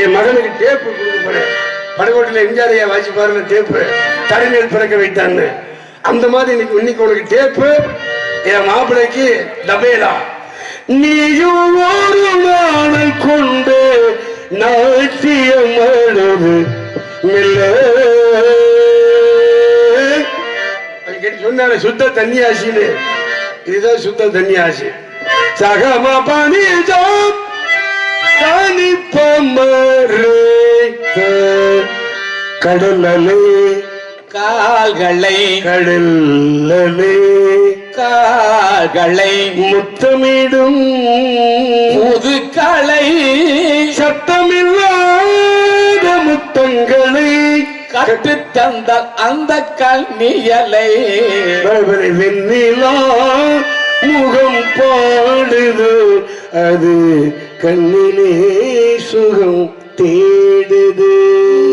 என் மகனுக்கு டேப்பு கொடுக்க போறேன். படகோட்டையில எம்ஜிஆரையா வாசி பாருங்க டேப்பு தரைநீர் பிறக்க வைத்தான்னு. அந்த மாதிரி இன்னைக்கு இன்னைக்கு உனக்கு டேப்பு என் மாப்பிள்ளைக்கு டபேலா நீயும் ஒரு நாள் கொண்டு நாட்டியம் அழுது சொன்னாரு சுத்த தண்ணி ஆசின்னு இதுதான் சுத்த தண்ணி ஆசி சகமா பனி ஜாம் தனி பமரே கடலலே கால்களை. கடலலே கால்களை. முத்தமிடும். முதுகளை சத்தமில்லாத முத்தங்களை. கட்டு தந்த அந்த கண்ணியலை. வெண்ணிலா முகம் பாடுது. அது கண்ணிலே சுகம் தேடுது.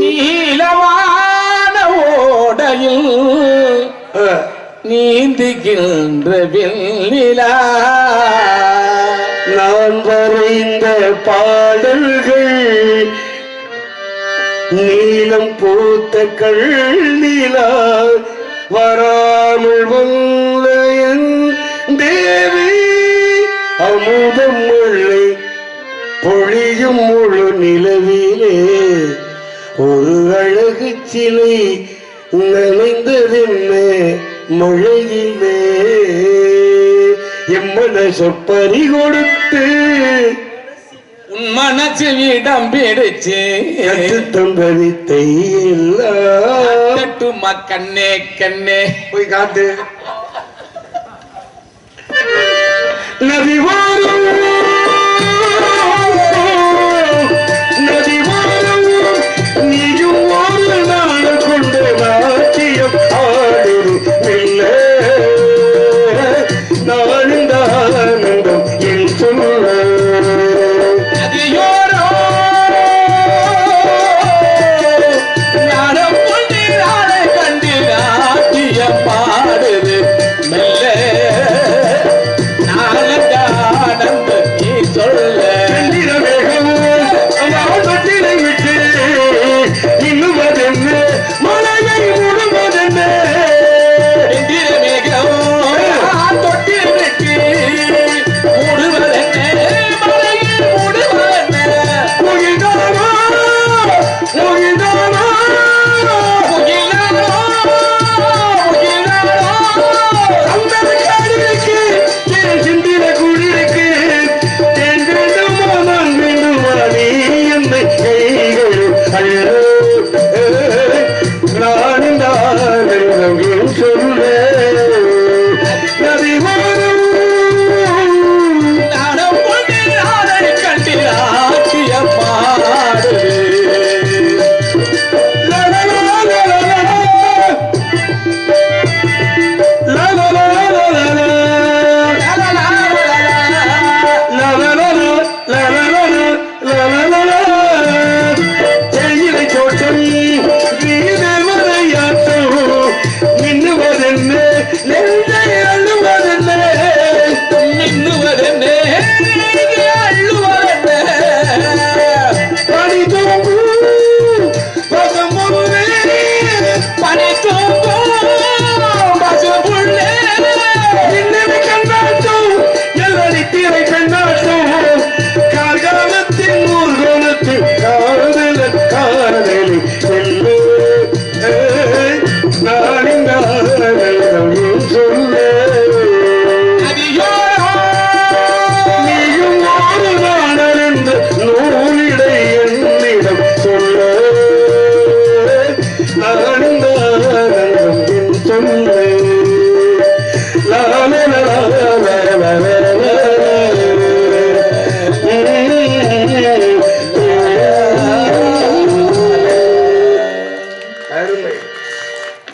நீளமான ஓடையில் நீந்துகின்ற வெண்ணிலா. நான் வரைந்த பாடல்கள் நீலம் பூத்த கள்ளிலா வராமல் வந்த தேவி அமுதம் முள்ளை பொழியும் முழு நிலவிலே. ஒரு அழகு சிலை நனைந்ததென்ன மழையிலே. எம்மனச பறி கொடுத்து உன் மனசில் இடம் பிடிச்சு கத்து எல்லாம் கட்டுமா கண்ணே கண்ணே. போய் காட்டு. நதி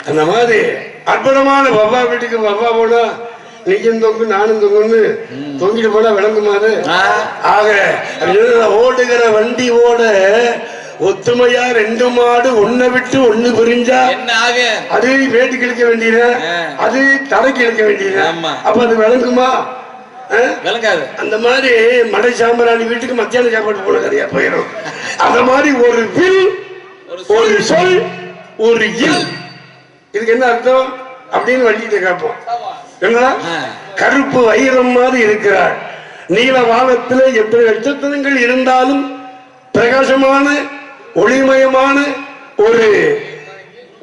அந்த மாதிரி அற்புதமான வவ்வா வீட்டுக்கு வவ்வா போனா நீயும் தொங்கு நானும் தொங்குன்னு தொங்கிட்டு போனா விளங்குமாறு? ஆக ஓடுகிற வண்டி ஓட ஒத்துமையா ரெண்டு மாடு ஒன்ன விட்டு ஒண்ணு பிரிஞ்சா அது வேட்டு கிழக்க வேண்டியது. அது தரைக்கு இழுக்க வேண்டியது. அப்ப அது விளங்குமா? விளங்காது. அந்த மாதிரி மடை சாம்பிராணி வீட்டுக்கு மத்தியான சாப்பாடு போன கதையா போயிடும் அத மாதிரி ஒரு வில் ஒரு சொல். ஒரு இல் இதுக்கு என்ன அர்த்தம்? அப்படின்னு வண்டிகிட்ட கேட்போம். என்னடா. கருப்பு வைரம் மாதிரி இருக்கிறார். நீல வானத்தில் எத்தனை நட்சத்திரங்கள் இருந்தாலும் பிரகாசமான ஒளிமயமான ஒரு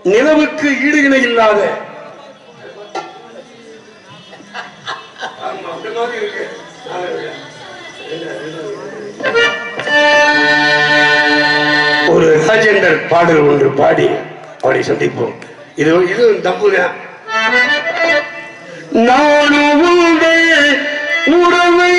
நிலவுக்கு ஈடு இல்லாத. ஒரு ராஜேந்தர் பாடல் ஒன்று பாடி அவரை சந்திப்போம். இது இது தப்புதான் நானும் உங்கள் உறவை